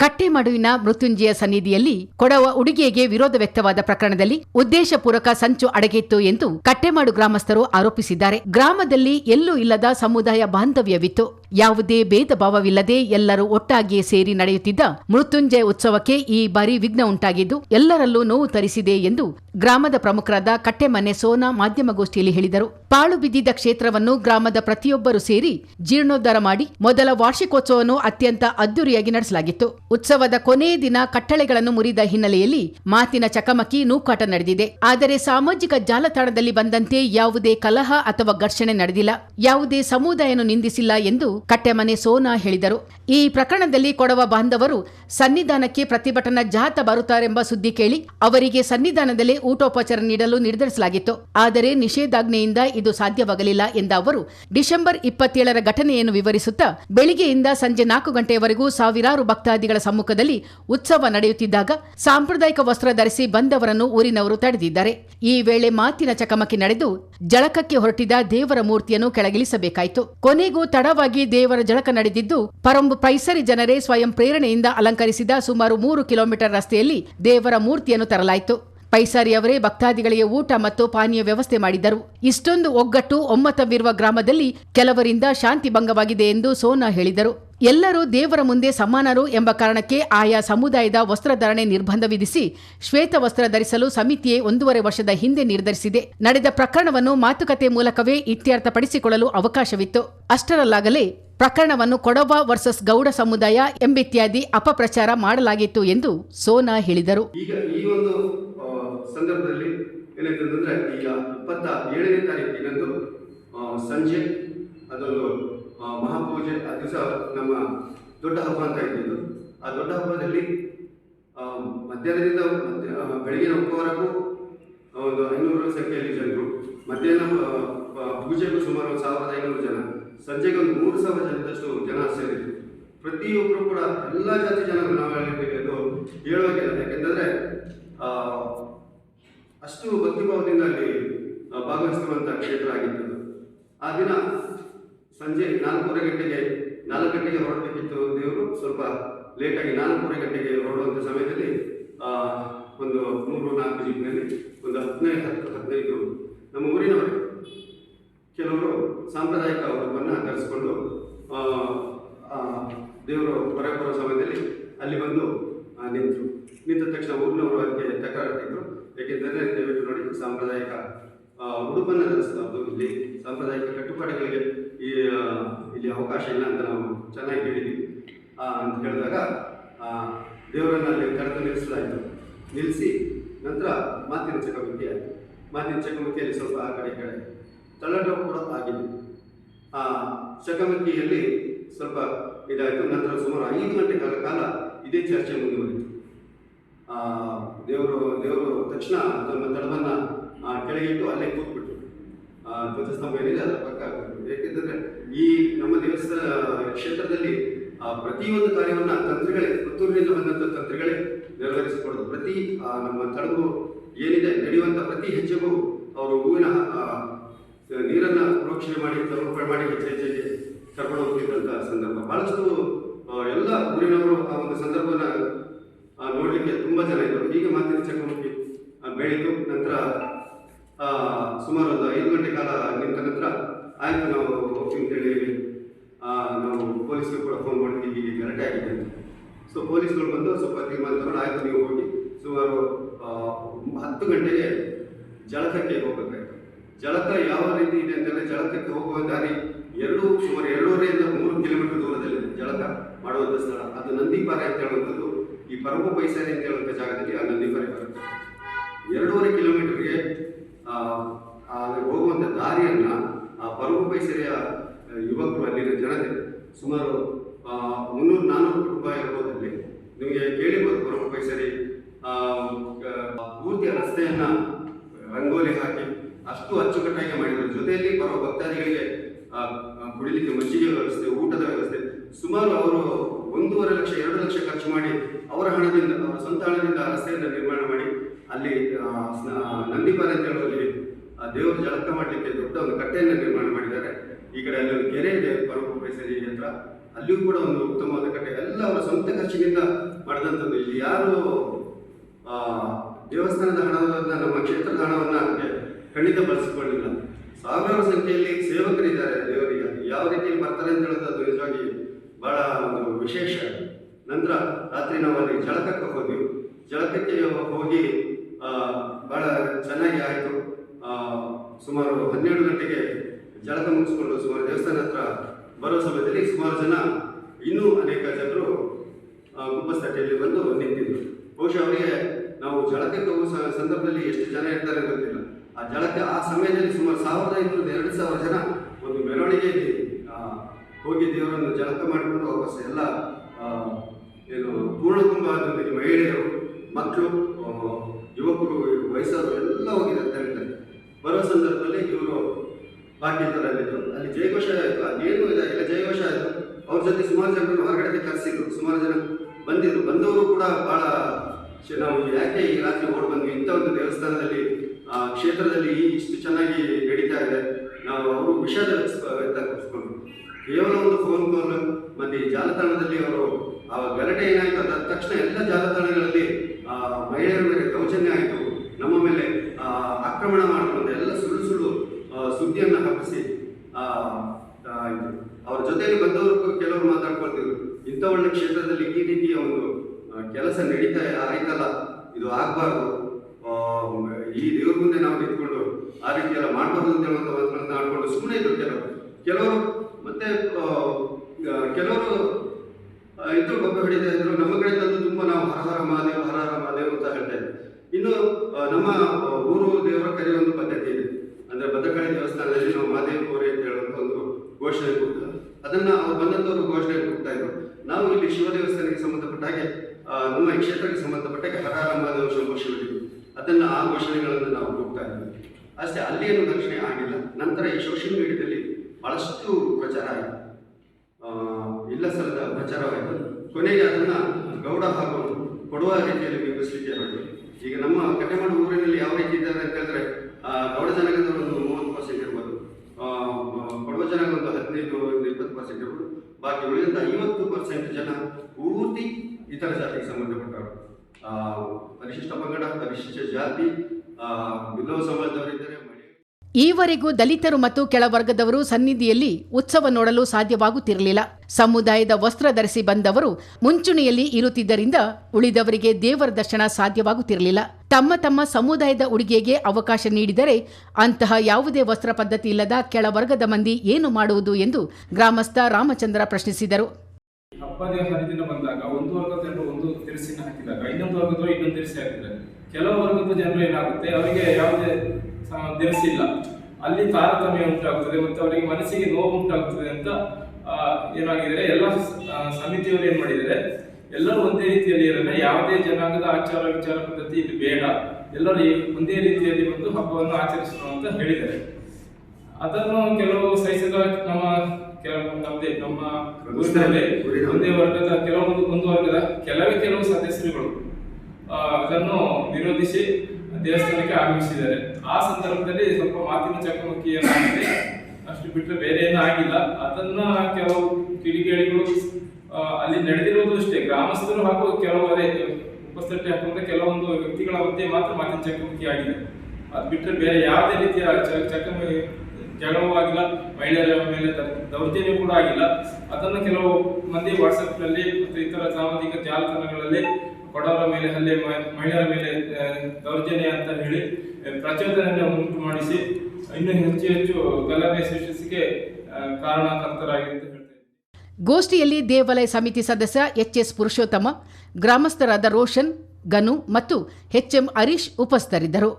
ಕಟ್ಟೆಮಡುವಿನ ಮೃತ್ಯುಂಜಯ ಸನ್ನಿಧಿಯಲ್ಲಿ ಕೊಡವ ಉಡುಗೆಗೆ ವಿರೋಧ ವ್ಯಕ್ತವಾದ ಪ್ರಕರಣದಲ್ಲಿ ಉದ್ದೇಶಪೂರ್ವಕ ಸಂಚು ಅಡಗಿತ್ತು ಎಂದು ಕಟ್ಟೆಮಾಡು ಗ್ರಾಮಸ್ಥರು ಆರೋಪಿಸಿದ್ದಾರೆ. ಗ್ರಾಮದಲ್ಲಿ ಎಲ್ಲೂ ಇಲ್ಲದ ಸಮುದಾಯ ಬಾಂಧವ್ಯವಿತ್ತು. ಯಾವುದೇ ಭೇದ ಭಾವವಿಲ್ಲದೆ ಎಲ್ಲರೂ ಒಟ್ಟಾಗಿಯೇ ಸೇರಿ ನಡೆಯುತ್ತಿದ್ದ ಮೃತ್ಯುಂಜಯ ಉತ್ಸವಕ್ಕೆ ಈ ಬಾರಿ ವಿಘ್ನ ಉಂಟಾಗಿದ್ದು, ಎಲ್ಲರಲ್ಲೂ ನೋವು ತರಿಸಿದೆ ಎಂದು ಗ್ರಾಮದ ಪ್ರಮುಖರಾದ ಕಟ್ಟೆಮನೆ ಸೋನಾ ಮಾಧ್ಯಮಗೋಷ್ಠಿಯಲ್ಲಿ ಹೇಳಿದರು. ಪಾಳು ಬಿದ್ದಿದ್ದ ಕ್ಷೇತ್ರವನ್ನು ಗ್ರಾಮದ ಪ್ರತಿಯೊಬ್ಬರು ಸೇರಿ ಜೀರ್ಣೋದ್ಧಾರ ಮಾಡಿ ಮೊದಲ ವಾರ್ಷಿಕೋತ್ಸವವನ್ನು ಅತ್ಯಂತ ಅದ್ದೂರಿಯಾಗಿ ನಡೆಸಲಾಗಿತ್ತು. ಉತ್ಸವದ ಕೊನೆಯ ದಿನ ಕಟ್ಟಳೆಗಳನ್ನು ಮುರಿದ ಹಿನ್ನೆಲೆಯಲ್ಲಿ ಮಾತಿನ ಚಕಮಕಿ ನೂಕಾಟ ನಡೆದಿದೆ. ಆದರೆ ಸಾಮಾಜಿಕ ಜಾಲತಾಣದಲ್ಲಿ ಬಂದಂತೆ ಯಾವುದೇ ಕಲಹ ಅಥವಾ ಘರ್ಷಣೆ ನಡೆದಿಲ್ಲ. ಯಾವುದೇ ಸಮುದಾಯವನ್ನು ನಿಂದಿಸಿಲ್ಲ ಎಂದು ಕಟ್ಟೆಮನೆ ಸೋನಾ ಹೇಳಿದರು. ಈ ಪ್ರಕರಣದಲ್ಲಿ ಕೊಡವ ಬಾಂಧವರು ಸನ್ನಿಧಾನಕ್ಕೆ ಪ್ರತಿಭಟನಾ ಜಾಥ ಬರುತ್ತಾರೆಂಬ ಸುದ್ದಿ ಕೇಳಿ ಅವರಿಗೆ ಸನ್ನಿಧಾನದಲ್ಲೇ ಊಟೋಪಚಾರ ನೀಡಲು ನಿರ್ಧರಿಸಲಾಗಿತ್ತು. ಆದರೆ ನಿಷೇಧಾಜ್ಞೆಯಿಂದ ಇದು ಸಾಧ್ಯವಾಗಲಿಲ್ಲ ಎಂದ ಅವರು, ಡಿಸೆಂಬರ್ ಇಪ್ಪತ್ತೇಳರ ಘಟನೆಯನ್ನು ವಿವರಿಸುತ್ತಾ ಬೆಳಿಗ್ಗೆಯಿಂದ ಸಂಜೆ ನಾಲ್ಕು ಗಂಟೆಯವರೆಗೂ ಸಾವಿರಾರು ಭಕ್ತಾದಿಗಳ ಸಮ್ಮುಖದಲ್ಲಿ ಉತ್ಸವ ನಡೆಯುತ್ತಿದ್ದಾಗ ಸಾಂಪ್ರದಾಯಿಕ ವಸ್ತ್ರ ಧರಿಸಿ ಬಂದವರನ್ನು ಊರಿನವರು ತಡೆದಿದ್ದಾರೆ. ಈ ವೇಳೆ ಮಾತಿನ ಚಕಮಕಿ ನಡೆದು ಜಳಕಕ್ಕೆ ಹೊರಟಿದ ದೇವರ ಮೂರ್ತಿಯನ್ನು ಕೆಳಗಿಳಿಸಬೇಕಾಯಿತು. ಕೊನೆಗೂ ತಡವಾಗಿ ದೇವರ ಜಳಕ ನಡೆದಿದ್ದು ಪರಂಬು ಪೈಸರಿ ಜನರೇ ಸ್ವಯಂ ಪ್ರೇರಣೆಯಿಂದ ಅಲಂಕರಿಸಿದ ಸುಮಾರು ಮೂರು ಕಿಲೋಮೀಟರ್ ರಸ್ತೆಯಲ್ಲಿ ದೇವರ ಮೂರ್ತಿಯನ್ನು ತರಲಾಯಿತು. ಪೈಸಾರಿ ಅವರೇ ಭಕ್ತಾದಿಗಳಿಗೆ ಊಟ ಮತ್ತು ಪಾನೀಯ ವ್ಯವಸ್ಥೆ ಮಾಡಿದ್ದರು. ಇಷ್ಟೊಂದು ಒಗ್ಗಟ್ಟು ಒಮ್ಮತವಿರುವ ಗ್ರಾಮದಲ್ಲಿ ಕೆಲವರಿಂದ ಶಾಂತಿ ಭಂಗವಾಗಿದೆ ಎಂದು ಸೋನಾ ಹೇಳಿದರು. ಎಲ್ಲರೂ ದೇವರ ಮುಂದೆ ಸಮಾನರು ಎಂಬ ಕಾರಣಕ್ಕೆ ಆಯಾ ಸಮುದಾಯದ ವಸ್ತ್ರಧಾರಣೆ ನಿರ್ಬಂಧ ವಿಧಿಸಿ ಶ್ವೇತ ವಸ್ತ್ರ ಧರಿಸಲು ಸಮಿತಿಯೇ ಒಂದೂವರೆ ವರ್ಷದ ಹಿಂದೆ ನಿರ್ಧರಿಸಿದೆ. ನಡೆದ ಪ್ರಕರಣವನ್ನು ಮಾತುಕತೆ ಮೂಲಕವೇ ಇತ್ಯರ್ಥಪಡಿಸಿಕೊಳ್ಳಲು ಅವಕಾಶವಿತ್ತು. ಅಷ್ಟರಲ್ಲಾಗಲೇ ಪ್ರಕರಣವನ್ನು ಕೊಡವ ವರ್ಸಸ್ ಗೌಡ ಸಮುದಾಯ ಎಂಬಿತ್ಯಾದಿ ಅಪಪ್ರಚಾರ ಮಾಡಲಾಗಿತ್ತು ಎಂದು ಸೋನಾ ಹೇಳಿದರು. ಈಗ ಈ ಒಂದು ಆ, ಸಂದರ್ಭದಲ್ಲಿ ಏನಾಯ್ತು ಅಂತಂದ್ರೆ ಈಗ ಇಪ್ಪತ್ತ ಏಳನೇ ತಾರೀಕಿನಂದು ಸಂಜೆ ಅದೊಂದು ಮಹಾಪೂಜೆ ಆ ದಿವಸ ನಮ್ಮ ದೊಡ್ಡ ಹಬ್ಬ ಅಂತ ಇದ್ದಿದ್ದು ಆ ದೊಡ್ಡ ಹಬ್ಬದಲ್ಲಿ ಮಧ್ಯಾಹ್ನದಿಂದ ಮಧ್ಯ- ಬೆಳಗಿನ ಒಪ್ಪವರೆಗೂ ಒಂದು ಐನೂರು ಸಂಖ್ಯೆಯಲ್ಲಿ ಜನರು ಮಧ್ಯಾಹ್ನ ಪೂಜೆಗೂ ಸುಮಾರು ಒಂದು ಸಾವಿರದ ಐನೂರು ಜನ ಸಂಜೆಗೆ ಒಂದು ಮೂರು ಸಾವಿರ ಜನದಷ್ಟು ಜನ ಸೇರಿದ್ರು. ಪ್ರತಿಯೊಬ್ಬರು ಕೂಡ ಎಲ್ಲ ಜಾತಿ ಜನ ನಾವು ಹೇಳಬೇಕೆಂದು ಹೇಳುವಾಗಿಲ್ಲ ಯಾಕೆಂತಂದ್ರೆ ಅಷ್ಟು ಭಕ್ತಿಭಾವದಿಂದ ಅಲ್ಲಿ ಆ, ಭಾಗವಹಿಸುವಂತ ಕ್ಷೇತ್ರ ಆಗಿತ್ತು. ಆ ದಿನ ಸಂಜೆ ನಾಲ್ಕೂವರೆ ಗಂಟೆಗೆ ನಾಲ್ಕು ಗಂಟೆಗೆ ಹೊರಡಬೇಕಿತ್ತು ದೇವರು. ಸ್ವಲ್ಪ ಲೇಟಾಗಿ ನಾಲ್ಕೂವರೆ ಗಂಟೆಗೆ ಹೊರಡುವಂಥ ಸಮಯದಲ್ಲಿ ಒಂದು ಮೂರು ನಾಲ್ಕು ಜೀಪ್ನಲ್ಲಿ ಒಂದು ಹದಿನೈದು ಹತ್ತು ಹದಿನೈದು ನಮ್ಮ ಊರಿನವರು ಕೆಲವರು ಸಾಂಪ್ರದಾಯಿಕ ಉಡುಪನ್ನು ಧರಿಸಿಕೊಂಡು ದೇವರು ಹೊರಗೆ ಬರೋ ಸಮಯದಲ್ಲಿ ಅಲ್ಲಿ ಬಂದು ನಿಂತರು. ನಿಂತ ತಕ್ಷಣ ಊರಿನವರು ಅದಕ್ಕೆ ತಕರಾರು ಏಕೆಂದರೆ ದಯವಿಟ್ಟು ನೋಡಿ ಸಾಂಪ್ರದಾಯಿಕ ಉಡುಪನ್ನು ಧರಿಸಬಾರ್ದು ಇಲ್ಲಿ ಸಾಂಪ್ರದಾಯಿಕ ಕಟ್ಟುಪಾಡುಗಳಿಗೆ ಈ ಇಲ್ಲಿ ಅವಕಾಶ ಇಲ್ಲ ಅಂತ ನಾವು ಚೆನ್ನಾಗಿ ಹೇಳಿದ್ವಿ. ಆ, ಅಂತ ಹೇಳಿದಾಗ ದೇವರನ್ನ ಅಲ್ಲಿ ಕರೆದು ನಿಲ್ಲಿಸಲಾಯಿತು. ನಿಲ್ಲಿಸಿ ನಂತರ ಮಾತಿನ ಚಕಮಕಿ ಆಯಿತು ಮಾತಿನ ಚಕಮಕಿಯಲ್ಲಿ ಸ್ವಲ್ಪ ಆ ಕಡೆ ಕಡೆ ತಳ್ಳಟ ಕೂಡ ಆಗಿದೆ ಆ ಚಕಮಕಿಯಲ್ಲಿ ಸ್ವಲ್ಪ ಇದಾಯಿತು. ನಂತರ ಸುಮಾರು ಐದು ಗಂಟೆ ಕಾಲ ಕಾಲ ಇದೇ ಚರ್ಚೆ ಮುಂದುವರಿತು ದೇವರು ದೇವರು ತಕ್ಷಣ ತನ್ನ ತಡವನ್ನು ಕೆಳಗಿಟ್ಟು ಅಲ್ಲೇ ಕೂತ್ಬಿಟ್ರು. ಆ, ಧ್ವಜಸ್ತಂಭ ಏನಿದೆ ಅದರ ಪಕ್ಕ. ಏಕೆಂದರೆ ಈ ನಮ್ಮ ದೇವಸ್ಥಾನ ಕ್ಷೇತ್ರದಲ್ಲಿ ಆ, ಪ್ರತಿಯೊಂದು ಕಾರ್ಯವನ್ನು ತಂತ್ರಗಳೇ ಪುತ್ತೂರಿನಿಂದ ಬಂದಂಥ ತಂತ್ರಗಳೇ ನೆರವೇರಿಸಿಕೊಡೋದು ಪ್ರತಿ ನಮ್ಮ ತಡವು ಏನಿದೆ ನಡೆಯುವಂಥ ಪ್ರತಿ ಹೆಜ್ಜೆಗೂ ಅವರು ಹೂವಿನ ನೀರನ್ನು ಪ್ರೋಕ್ಷಣೆ ಮಾಡಿ ಸಮರ್ಪಣೆ ಮಾಡಿ ಹೆಜ್ಜೆ ಹೆಜ್ಜೆಗೆ ಕರ್ಕೊಂಡು ಹೋಗ್ತಿದ್ದಂಥ ಸಂದರ್ಭ. ಬಹಳಷ್ಟು ಎಲ್ಲ ಊರಿನವರು ಆ ಒಂದು ಸಂದರ್ಭನ ನೋಡ್ಲಿಕ್ಕೆ ತುಂಬಾ ಜನ ಇದ್ರು. ಹೀಗೆ ಮಾತಿನ ಚಕ್ರವರ್ತಿ ಬೆಳೀತು. ನಂತರ ಸುಮಾರು ಒಂದು ಐದು ಗಂಟೆ ಕಾಲ ನಿಂತ ನಂತರ ಆಯ್ತು ನಾವು ಹೋಗ್ತೀವಿ ಅಂತೇಳಿ ನಾವು ಪೊಲೀಸ್ಗೆ ಕೂಡ ಫೋನ್ ಮಾಡಿದ್ವಿ ಹೀಗೆ ಆಗಿದೆ ಸೊ ಪೊಲೀಸ್ಗಳು ಬಂದು ಸ್ವಲ್ಪ ತೀರ್ಮಾನ ತಗೊಂಡು ಆಯ್ತು ನೀವು ಹೋಗಿ. ಸುಮಾರು ಹತ್ತು ಗಂಟೆಗೆ ಜಳಕಕ್ಕೆ ಹೋಗಬೇಕಾಯ್ತು ಜಳಕ ಯಾವ ರೀತಿ ಇದೆ ಅಂತೇಳಿ ಜಳಕಕ್ಕೆ ಹೋಗುವ ದಾರಿ ಎರಡು, ಸುಮಾರು ಎರಡೂವರೆಯಿಂದ ಮೂರು ಕಿಲೋಮೀಟರ್ ದೂರದಲ್ಲಿ ಜಳಕ ಮಾಡುವಂಥ ಸ್ಥಳ. ಅದು ನಂದಿಪಾರೆ ಅಂತ ಹೇಳುವಂಥದ್ದು. ಈ ಪರಮ ಪೈಸಾರಿ ಅಂತ ಹೇಳುವಂಥ ಜಾಗದಲ್ಲಿ ಆ ನಂದಿಪಾರೆ ಬರುತ್ತೆ. ಎರಡೂವರೆ ಕಿಲೋಮೀಟರ್ಗೆ ಹೋಗುವಂಥ ದಾರಿಯನ್ನ ಆ ಪರಮ ಪೈಸರಿಯ ಯುವಕರು ಅಲ್ಲಿನ ಜನತೆ ಸುಮಾರು ಮುನ್ನೂರು ನಾನ್ನೂರು ರೂಪಾಯಿ ಇರ್ಬೋದು ಅಲ್ಲಿ ನಿಮಗೆ ಕೇಳಿರ್ಬೋದು ಪರಮ ಪೈಸರಿ ಪೂರ್ತಿಯ ರಸ್ತೆಯನ್ನ ರಂಗೋಲಿ ಹಾಕಿ ಅಷ್ಟು ಅಚ್ಚುಕಟ್ಟಾಗಿ ಮಾಡಿದ್ರು. ಜೊತೆಯಲ್ಲಿ ಬರುವ ಭಕ್ತಾದಿಗಳಿಗೆ ಕುಡಿಲಿಕ್ಕೆ ಮಜ್ಜಿಗೆ ವ್ಯವಸ್ಥೆ, ಊಟದ ವ್ಯವಸ್ಥೆ ಸುಮಾರು ಅವರು ಒಂದೂವರೆ ಲಕ್ಷ ಖರ್ಚು ಮಾಡಿ ಅವರ ಹಣದಿಂದ, ಅವರ ಸ್ವಂತ ಹಣದಿಂದ ರಸ್ತೆಯನ್ನು ನಿರ್ಮಾಣ ಮಾಡಿ, ಅಲ್ಲಿ ನಂದಿಪಾರ ಅಂತ ಹೇಳುವಲ್ಲಿ ದೇವರು ಜಳಕ ಮಾಡಲಿಕ್ಕೆ ದೊಡ್ಡ ಒಂದು ಕಟ್ಟೆಯನ್ನು ನಿರ್ಮಾಣ ಮಾಡಿದ್ದಾರೆ. ಈ ಕಡೆ ಅಲ್ಲಿ ಒಂದು ಕೆರೆ ಇದೆ ಪರಮೇಶ್ವರಿ ಹತ್ರ. ಅಲ್ಲಿಯೂ ಕೂಡ ಒಂದು ಉತ್ತಮವಾದ ಕಟ್ಟೆ. ಎಲ್ಲ ಅವರ ಸ್ವಂತ ಖರ್ಚಿನಿಂದ ಮಾಡಿದಂಥದ್ದು. ಇಲ್ಲಿ ಯಾರು ದೇವಸ್ಥಾನದ ಹಣವನ್ನು, ನಮ್ಮ ಕ್ಷೇತ್ರದ ಹಣವನ್ನು ಖಂಡಿತ ಬಳಸಿಕೊಳ್ಳಿಲ್ಲ ಸಾವಿರಾರು ಸಂಖ್ಯೆಯಲ್ಲಿ ಸೇವಕರಿದ್ದಾರೆ ದೇವರಿಗೆ. ಯಾವ ರೀತಿಯಲ್ಲಿ ಬರ್ತಾರೆ ಅಂತ ಹೇಳೋದು ಅದು ನಿಜವಾಗಿ ಬಹಳ ಒಂದು ವಿಶೇಷ. ನಂತರ ರಾತ್ರಿ ನಾವು ಅಲ್ಲಿ ಜಳಕಕ್ಕೆ ಹೋದ್ವಿ. ಜಳಕಕ್ಕೆ ಹೋಗಿ ಬಹಳ ಚೆನ್ನಾಗಿ ಆಯಿತು. ಸುಮಾರು ಹನ್ನೆರಡು ಗಂಟೆಗೆ ಜಳಕ ಮುಗಿಸ್ಕೊಂಡು ಸುಮಾರು ದೇವಸ್ಥಾನ ಹತ್ರ ಬರೋ ಸಮಯದಲ್ಲಿ ಸುಮಾರು ಜನ ಇನ್ನೂ ಅನೇಕ ಜನರು ಗುಬ್ಬಸ್ತಟ್ಟೆಯಲ್ಲಿ ಬಂದು ನಿಂತಿದ್ರು. ಬಹುಶಃ ಅವರಿಗೆ ನಾವು ಜಳಕಕ್ಕೆ ಹೋಗುವ ಸಂದರ್ಭದಲ್ಲಿ ಎಷ್ಟು ಜನ ಇರ್ತಾರೆ ಗೊತ್ತಿಲ್ಲ. ಆ ಜಳಕ್ಕೆ ಆ ಸಮಯದಲ್ಲಿ ಸುಮಾರು ಸಾವಿರದ ಇನ್ನೂರ ಎರಡು ಸಾವಿರ ಜನ ಒಂದು ಮೆರವಣಿಗೆಯಲ್ಲಿ ಹೋಗಿ ದೇವರನ್ನು ಜಳಕ ಮಾಡಿಕೊಂಡು ವಾಪಸ್ ಎಲ್ಲ ಏನು ಪೂರ್ಣ ಕುಂಭದೊಂದಿಗೆ ಮಹಿಳೆಯರು ಮಕ್ಕಳು ಯುವಕರು ವಯಸ್ಸಾದರು ಎಲ್ಲ ಅಂತ ಹೇಳ್ತಾರೆ. ಬರೋ ಸಂದರ್ಭದಲ್ಲಿ ಇವರು ಇದ್ದರಲ್ಲಿದ್ದು ಅಲ್ಲಿ ಜೈವಶ ಆಯಿತು ಅದೇನು ಇಲ್ಲ ಜೈವಶ ಆಯಿತು. ಅವ್ರ ಜೊತೆ ಸುಮಾರು ಜನರನ್ನು ಹೊರಗಡೆ ಕರೆಸಿದ್ರು ಸುಮಾರು ಜನ ಬಂದಿದ್ರು. ಬಂದವರು ಕೂಡ ಛೆ, ನಾವು ಯಾಕೆ ಈ ರಾತ್ರಿ ಓಡ್ ಬಂದ್ವಿ? ಇಂಥ ಒಂದು ದೇವಸ್ಥಾನದಲ್ಲಿ ಆ, ಕ್ಷೇತ್ರದಲ್ಲಿ ಇಷ್ಟು ಚೆನ್ನಾಗಿ ನಡೀತಾ ಇದೆ. ನಾವು ಅವರು ವಿಷಾದ ವ್ಯಕ್ತ- ವ್ಯಕ್ತಪಡಿಸ್ಕೊಂಡ್ರು. ಕೇವಲ ಒಂದು ಫೋನ್ ಕಾಲ್ ಮತ್ತೆ ಜಾಲತಾಣದಲ್ಲಿ ಅವರು ಆ ಗಲಾಟೆ ಏನಾಯ್ತು ಅದಾದ ತಕ್ಷಣ ಎಲ್ಲ ಜಾಲತಾಣಗಳಲ್ಲಿ ಮಹಿಳೆಯರ ಮೇಲೆ ದೌರ್ಜನ್ಯ ಆಯಿತು. ನಮ್ಮ ಮೇಲೆ ಆಕ್ರಮಣ ಮಾಡಿಕೊಂಡು ಎಲ್ಲ ಸುಳ್ಳು ಸುಳ್ಳು ಸುದ್ದಿಯನ್ನು ಹಬ್ಬಿಸಿ. ಅವ್ರ ಜೊತೆಯಲ್ಲಿ ಬಂದವರು ಕೆಲವರು ಮಾತಾಡ್ಕೊಳ್ತಿದ್ರು. ಇಂಥ ಒಳ್ಳೆ ಕ್ಷೇತ್ರದಲ್ಲಿ ಈ ರೀತಿಯ ಒಂದು ಕೆಲಸ ನಡೀತಾ ಆಯ್ತಲ್ಲ, ಇದು ಆಗಬಾರ್ದು. ಈ ದೇವ್ರ ಮುಂದೆ ನಾವು ನಿಂತ್ಕೊಂಡು ಆ ರೀತಿ ಎಲ್ಲ ಮಾಡಬಾರ್ದು ಅಂತ ಮಾತುಗಳನ್ನ ಆಡ್ಕೊಂಡು ಸುಮ್ಮನೆ ಇದ್ರು ಕೆಲವರು. ಕೆಲವರು ಮತ್ತೆ ಆ, ಇದ್ರು ಹಿಡಿದೆ ಅಂದ್ರೆ ನಮ್ಮ ಕಡೆ ತಂದು ತುಂಬ ನಾವು ಹರಹರ ಹರ ಮಹಾದೇವ ಹರ ಹರ ಮಹಾದೇವ ಅಂತ ಹೇಳ್ತಾ ಇದ್ವಿ. ಇನ್ನು ನಮ್ಮ ಊರು ದೇವರ ಕರೆಯುವ ಒಂದು ಪದ್ಧತಿ ಇದೆ. ಅಂದ್ರೆ ಭದ್ರಕಾಳಿ ದೇವಸ್ಥಾನದಲ್ಲಿ ನಾವು ಮಹಾದೇವ ಕೋರಿ ಅಂತ ಹೇಳುವಂತ ಒಂದು ಘೋಷಣೆ ಕೂಗ್ತಾರೆ ಅದನ್ನ ಅವ್ರು ಬಂದಂತವರು ಘೋಷಣೆ ಕೂಗ್ತಾ ಇದ್ರು. ನಾವು ಇಲ್ಲಿ ಶಿವ ದೇವಸ್ಥಾನಕ್ಕೆ ಸಂಬಂಧಪಟ್ಟ ಹಾಗೆ ನಮ್ಮ ಈ ಕ್ಷೇತ್ರಕ್ಕೆ ಸಂಬಂಧಪಟ್ಟ ಹಾಗೆ ಹರಹರ ಹರ ಮಹಾದೇವ ಘೋಷಣೆ ಅದನ್ನ ಆ ಘೋಷಣೆಗಳನ್ನು ನಾವು ಕೂಗ್ತಾ ಇದ್ವಿ. ಅಷ್ಟೇ ಅಲ್ಲಿ ಏನು ಘರ್ಷಣೆ ಆಗಿಲ್ಲ. ನಂತರ ಈ ಸೋಷಿಯಲ್ ಮೀಡಿಯಾದಲ್ಲಿ ಬಹಳಷ್ಟು ಪ್ರಚಾರ ಆಯಿತು. ಇಲ್ಲ ಸಲ್ಲದ ಪ್ರಚಾರವಾಯಿತು. ಕೊನೆಗೆ ಅದನ್ನು ಗೌಡ ಹಾಗೂ ಕೊಡುವ ರೀತಿಯಲ್ಲಿ ಬಿಂಬಿಸಲಿಕ್ಕೆ ಹೊರಟು ಈಗ ನಮ್ಮ ಕಟ್ಟೆಮಾಡು ಊರಿನಲ್ಲಿ ಯಾವ ರೀತಿ ಇದ್ದಾರೆ ಅಂತ ಹೇಳಿದ್ರೆ ಗೌಡ ಜನಗದ ಒಂದು ಮೂವತ್ತು ಪರ್ಸೆಂಟ್ ಇರ್ಬೋದು. ಕೊಡುವ ಜನಾಂಗ ಒಂದು ಹದಿನೈದು ಒಂದು ಇಪ್ಪತ್ತು ಪರ್ಸೆಂಟ್ ಇರ್ಬೋದು. ಬಾಕಿ ಉಳಿದಂತ ಐವತ್ತು ಪರ್ಸೆಂಟ್ ಜನ ಪೂರ್ತಿ ಇತರ ಜಾತಿಗೆ ಸಂಬಂಧಪಟ್ಟವರು. ಪರಿಶಿಷ್ಟ ಪಂಗಡ, ಪರಿಶಿಷ್ಟ ಜಾತಿ ಬಿಲ್ಲವ ಸಮಾಜದವರಿದ್ದಾರೆ ಈವರೆಗೂ ದಲಿತರು ಮತ್ತು ಕೆಳವರ್ಗದವರು ಸನ್ನಿಧಿಯಲ್ಲಿ ಉತ್ಸವ ನೋಡಲು ಸಾಧ್ಯವಾಗುತ್ತಿರಲಿಲ್ಲ. ಸಮುದಾಯದ ವಸ್ತ್ರ ಧರಿಸಿ ಬಂದವರು ಮುಂಚೂಣಿಯಲ್ಲಿ ಇರುತ್ತಿದ್ದರಿಂದ ಉಳಿದವರಿಗೆ ದೇವರ ದರ್ಶನ ಸಾಧ್ಯವಾಗುತ್ತಿರಲಿಲ್ಲ. ತಮ್ಮ ತಮ್ಮ ಸಮುದಾಯದ ಉಡುಗೆಗೆ ಅವಕಾಶ ನೀಡಿದರೆ ಅಂತಹ ಯಾವುದೇ ವಸ್ತ್ರ ಪದ್ಧತಿ ಇಲ್ಲದ ಕೆಳವರ್ಗದ ಮಂದಿ ಏನು ಮಾಡುವುದು ಎಂದು ಗ್ರಾಮಸ್ಥ ರಾಮಚಂದ್ರ ಪ್ರಶ್ನಿಸಿದರು. ಕೆಲವು ವರ್ಗದ ಜನರು ಏನಾಗುತ್ತೆ, ಅವರಿಗೆ ಯಾವುದೇ ದಿರಿಸಿಲ್ಲ ಅಲ್ಲಿ ತಾರತಮ್ಯ ಉಂಟಾಗ್ತದೆ ಮತ್ತು ಅವರಿಗೆ ಮನಸ್ಸಿಗೆ ನೋವು ಉಂಟಾಗ್ತದೆ ಅಂತ ಏನಾಗಿದ್ರೆ ಏನಾಗಿದೆ ಎಲ್ಲ ಸಮಿತಿಯವರು ಏನ್ ಮಾಡಿದ್ದಾರೆ ಎಲ್ಲರೂ ಒಂದೇ ರೀತಿಯಲ್ಲಿ ಇರಲ್ಲ. ಯಾವುದೇ ಜನಾಂಗದ ಆಚಾರ ವಿಚಾರ ಪದ್ಧತಿ ಇಲ್ಲಿ ಬೇಡ. ಎಲ್ಲರೂ ಒಂದೇ ರೀತಿಯಲ್ಲಿ ಒಂದು ಹಬ್ಬವನ್ನು ಆಚರಿಸೋಣ ಅಂತ ಹೇಳಿದ್ದಾರೆ. ಅದನ್ನು ಕೆಲವು ಸಹಿಸಿದ ನಮ್ಮ ಕೆಲವು ನಮ್ಮದೇ ನಮ್ಮ ಒಂದೇ ವರ್ಗದ ಕೆಲವೊಂದು ಒಂದು ವರ್ಗದ ಕೆಲವೇ ಕೆಲವು ಸದಸ್ಯರುಗಳು ಅದನ್ನು ವಿರೋಧಿಸಿ ದೇವಸ್ಥಾನಕ್ಕೆ ಆಗಮಿಸಿದ್ದಾರೆ. ಆ ಸಂದರ್ಭದಲ್ಲಿ ಸ್ವಲ್ಪ ಮಾತಿನ ಚಕಮಕಿ ಏನಾಗಿದೆ ಅಷ್ಟು ಬಿಟ್ಟರೆ ಬೇರೆ ಏನೂ ಆಗಿಲ್ಲ. ಅದನ್ನ ಕೆಲವು ಕಿಡಿಗೇಡಿಗಳು ಅಲ್ಲಿ ನಡೆದಿರುವುದು ಅಷ್ಟೇ. ಗ್ರಾಮಸ್ಥರು ಹಾಗೂ ಕೆಲವರೇ ಉಪಸ್ಥಿತಿ ಹಾಕುವಂತ ಕೆಲವೊಂದು ವ್ಯಕ್ತಿಗಳ ಮಧ್ಯೆ ಮಾತ್ರ ಮಾತಿನ ಚಕಮಕಿ ಆಗಿದೆ. ಅದು ಬಿಟ್ಟರೆ ಬೇರೆ ಯಾವುದೇ ರೀತಿಯ ಚಕಮಕಿ ಜಗಳವೂ ಆಗಿಲ್ಲ ಮಹಿಳೆಯರ ಮೇಲೆ ದೌರ್ಜನ್ಯ ಕೂಡ ಆಗಿಲ್ಲ. ಅದನ್ನು ಕೆಲವು ಮಂದಿ ವಾಟ್ಸಪ್ನಲ್ಲಿ ಮತ್ತು ಇತರ ಸಾಮಾಜಿಕ ಜಾಲತಾಣಗಳಲ್ಲಿ ಬಡವರ ಮೇಲೆ ಹಲ್ಲೆ ಮಹಿಳೆಯರ ಮೇಲೆ ದೌರ್ಜನ್ಯ ಅಂತ ಹೇಳಿ ಪ್ರಚೋದನೆಯನ್ನು ಉಂಟು ಮಾಡಿಸಿ, ಇನ್ನೂ ಹೆಚ್ಚು ಹೆಚ್ಚು ಗಲಭೆ ಸೃಷ್ಟಿಸಿಗೆ ಕಾರಣಕರ್ತರಾಗಿದೆ ಅಂತ ಹೇಳ್ತೇನೆ ಗೋಷ್ಠಿಯಲ್ಲಿ ದೇವಾಲಯ ಸಮಿತಿ ಸದಸ್ಯ ಎಚ್ ಎಸ್ ಪುರುಷೋತ್ತಮ, ಗ್ರಾಮಸ್ಥರಾದ ರೋಷನ್, ಗನು ಮತ್ತು ಎಚ್ ಎಂ ಹರೀಶ್ ಉಪಸ್ಥಿತರಿದ್ದರು.